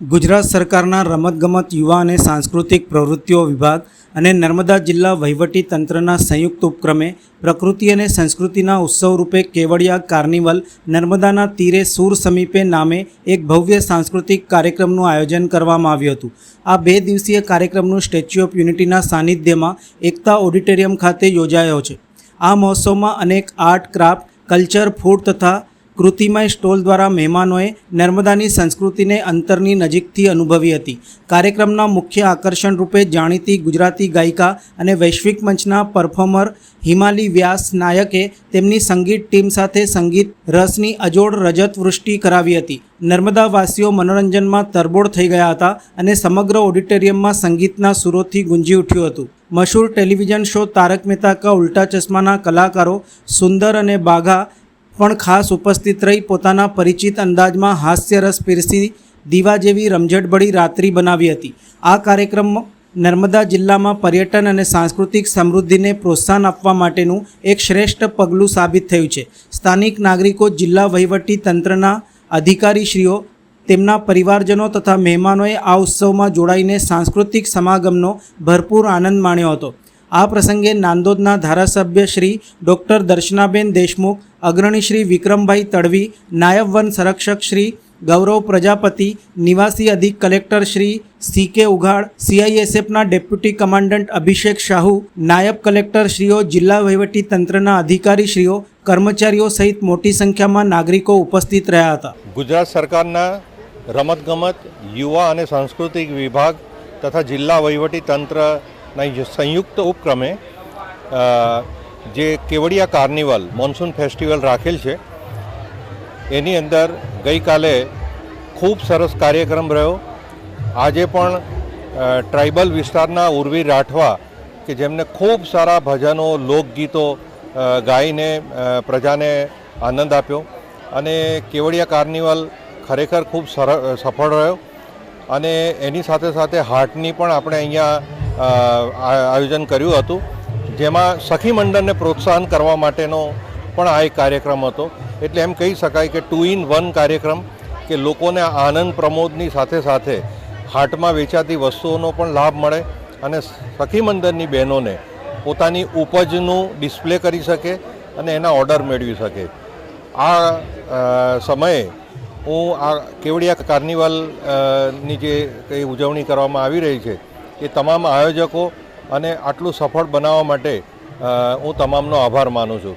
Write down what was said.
ગુજરાત સરકારના રમતગમત યુવા અને સાંસ્કૃતિક પ્રવૃત્તિઓ વિભાગ અને નર્મદા જિલ્લા વહીવટી તંત્રના સંયુક્ત ઉપક્રમે પ્રકૃતિ અને સંસ્કૃતિના ઉત્સવ રૂપે કેવડિયા કાર્નિવલ નર્મદાના તીરે સૂર સમીપે નામે એક ભવ્ય સાંસ્કૃતિક કાર્યક્રમનું આયોજન કરવામાં આવ્યું હતું. આ બે દિવસીય કાર્યક્રમનું સ્ટેચ્યુ ઓફ યુનિટીના સાનિધ્યમાં એકતા ઓડિટોરિયમ ખાતે યોજાયો છે. આ મહોત્સવમાં અનેક આર્ટ, ક્રાફ્ટ, કલ્ચર, ફૂડ તથા કૃતિમય સ્ટોલ દ્વારા મહેમાનોએ નર્મદાની સંસ્કૃતિને અંતરની નજીકથી અનુભવી હતી. કાર્યક્રમના મુખ્ય આકર્ષણ રૂપે જાણીતી ગુજરાતી ગાયિકા અને વૈશ્વિક મંચના પરફોર્મર હિમાલી વ્યાસ નાયકે તેમની સંગીત ટીમ સાથે સંગીત રસની અજોડ રજત વૃષ્ટિ કરાવી હતી. નર્મદાવાસીઓ મનોરંજનમાં તરબોળ થઈ ગયા હતા અને સમગ્ર ઓડિટોરિયમમાં સંગીતના સુરોથી ગુંજી ઉઠ્યું હતું. મશહૂર ટેલિવિઝન શો તારક મહેતા કા ઉલ્ટા ચશ્માના કલાકારો સુંદર અને બાઘા પણ ખાસ ઉપસ્થિત રહી પોતાના પરિચિત અંદાજમાં હાસ્યરસ પીરસી દીવા જેવી રમઝટભળી રાત્રિ બનાવી હતી. આ કાર્યક્રમ નર્મદા જિલ્લામાં પર્યટન અને સાંસ્કૃતિક સમૃદ્ધિને પ્રોત્સાહન આપવા માટેનું એક શ્રેષ્ઠ પગલું સાબિત થયું છે. સ્થાનિક નાગરિકો, જિલ્લા વહીવટી તંત્રના અધિકારીશ્રીઓ, તેમના પરિવારજનો તથા મહેમાનોએ આ ઉત્સવમાં જોડાઈને સાંસ્કૃતિક સમાગમનો ભરપૂર આનંદ માણ્યો હતો. આ પ્રસંગે નાંદોદના ધારાસભ્ય શ્રી ડૉક્ટર દર્શનાબેન દેશમુખ, અગ્રણી શ્રી વિક્રમભાઈ તડવી, નાયબ વન સંરક્ષક શ્રી ગૌરવ પ્રજાપતિ, નિવાસી અધિક collector Shri C K Ughad, સીઆઈએસએફના deputy commandant Abhishek Sahu, નાયબ કલેક્ટર શ્રીઓ, જિલ્લા વહીવટી તંત્રના અધિકારીશ્રીઓ કર્મચારીઓ સહિત મોટી સંખ્યામાં નાગરિકો ઉપસ્થિત રહ્યા હતા. ગુજરાત સરકારના રમતગમત, યુવા અને સાંસ્કૃતિક વિભાગ તથા જિલ્લા વહીવટી તંત્રના સંયુક્ત ઉપક્રમે જે કેવડિયા કાર્નિવલ, મોન્સૂન ફેસ્ટિવલ રાખેલ છે, એની અંદર ગઈકાલે ખૂબ સરસ કાર્યક્રમ રહ્યો. આજે પણ ટ્રાઇબલ વિસ્તારના ઉર્વી રાઠવા, કે જેમને ખૂબ સારા ભજનો, લોકગીતો ગાઈને પ્રજાને આનંદ આપ્યો. અને કેવડિયા કાર્નિવલ ખરેખર ખૂબ સફળ રહ્યો. અને એની સાથે સાથે હાર્ટની પણ આપણે અહીંયા આયોજન કર્યું હતું. જેમાં સખી મંડળને પ્રોત્સાહન કરવા માટેનો પણ આ એક કાર્યક્રમ હતો. એટલે એમ કહી શકાય કે ટુ ઇન વન કાર્યક્રમ કે લોકોને આનંદ પ્રમોદની સાથે સાથે હાટમાં વેચાતી વસ્તુઓનો પણ લાભ મળે અને સખી મંડળની બહેનોને પોતાની ઉપજનું ડિસ્પ્લે કરી શકે અને એના ઓર્ડર મેળવી શકે. આ સમયે હું આ કેવડિયા કાર્નિવલની જે કંઈ ઉજવણી કરવામાં આવી રહી છે એ તમામ આયોજકો અને આટલું સફળ બનાવવા માટે હું તમામનો આભાર માનું છું.